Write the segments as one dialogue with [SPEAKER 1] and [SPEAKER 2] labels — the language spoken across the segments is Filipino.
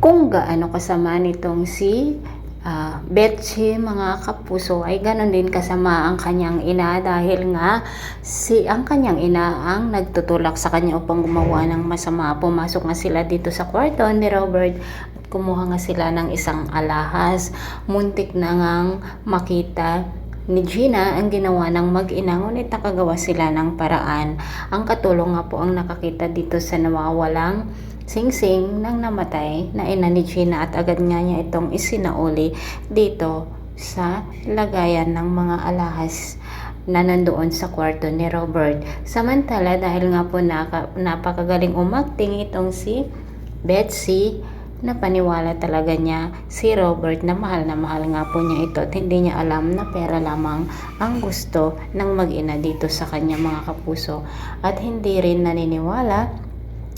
[SPEAKER 1] kung gaano kasama nitong si ah, Betsy mga kapuso ay ganon din kasama ang kanyang ina dahil nga si ang kanyang ina ang nagtutulak sa kanya upang gumawa ng masama. Pumasok nga sila dito sa kwarto ni Robert at kumuha nga sila ng isang alahas. Muntik na ngang makita ni Gina ang ginawa ng mag-ina ngunit nakagawa sila ng paraan. Ang katulong nga po ang nakakita dito sa nawawalang singsing ng namatay na ina ni Gina at agad nga niya itong isinauli dito sa lagayan ng mga alahas na nandoon sa kwarto ni Robert. Samantala dahil nga po naka, napakagaling umacting itong si Betsy na paniwala talaga niya si Robert na mahal na mahal nga po niya ito at hindi niya alam na pera lamang ang gusto ng mag-ina dito sa kanya mga kapuso. At hindi rin naniniwala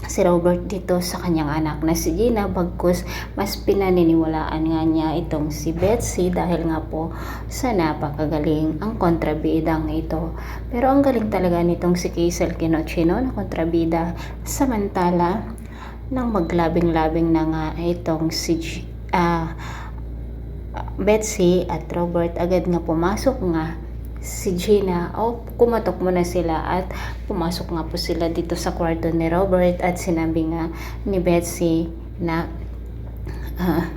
[SPEAKER 1] si Robert dito sa kanyang anak na si Gina bagkus. Mas pinaniniwalaan nga niya itong si Betsy dahil nga po sa napakagaling ang kontrabidang ito. Pero ang galing talaga nitong si Kaisel Kinochino na kontrabida. Samantala nang maglabing-labing na nga itong si ah, Betsy at Robert. Agad nga pumasok nga si Gina. O kumatok muna sila at pumasok nga po sila dito sa kwarto ni Robert at sinabi nga ni Betsy na ah,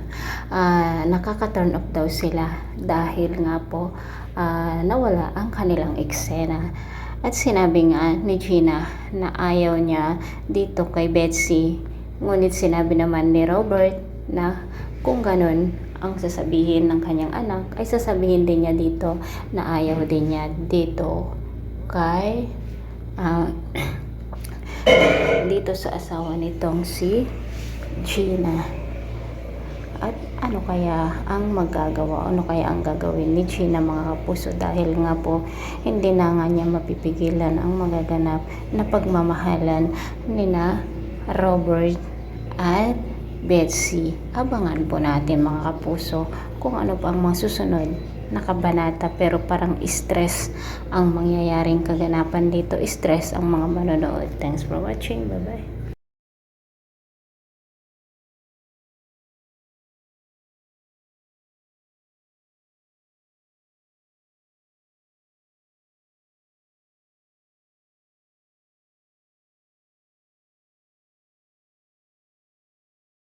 [SPEAKER 1] ah, nakaka-turn off daw sila dahil nga po ah, nawala ang kanilang eksena. At sinabi nga ni Gina na ayaw niya dito kay Betsy ngunit sinabi naman ni Robert na kung ganun ang sasabihin ng kanyang anak ay sasabihin din niya dito na ayaw din niya dito kay ah, dito sa asawa nitong si Gina. At ano kaya ang magagawa? Ano kaya ang gagawin ni Gina mga kapuso? Dahil nga po hindi na nga niya mapipigilan ang magaganap na pagmamahalan ni na Robert at Betsy. Abangan po natin mga kapuso kung ano pa ang mga susunod na kabanata pero parang stress ang mangyayaring kaganapan dito. Stress ang mga manonood. Thanks for watching. Bye-bye.